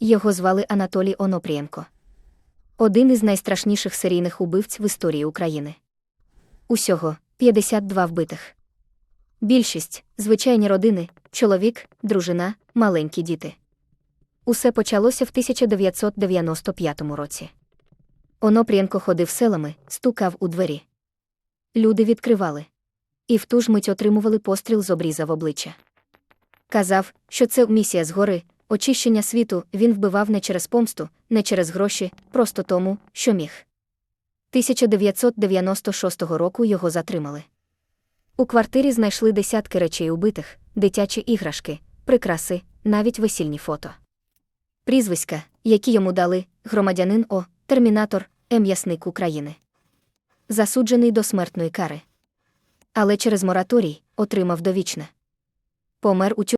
Його звали Анатолій Онопрієнко. Один із найстрашніших серійних убивць в історії України. Усього 52 вбитих. Більшість звичайні родини, чоловік, дружина, маленькі діти. Усе почалося в 1995 році. Онопрієнко ходив селами, стукав у двері. Люди відкривали. І в ту ж мить отримували постріл з обріза в обличчя. Казав, що це місія згори, очищення світу він вбивав не через помсту, не через гроші, просто тому, що міг. 1996 року його затримали. У квартирі знайшли десятки речей убитих, дитячі іграшки, прикраси, навіть весільні фото. Прізвиська, які йому дали громадянин О, термінатор, М-ясник України. Засуджений до смертної кари. Але через мораторій отримав довічне. Помер у тюрмі.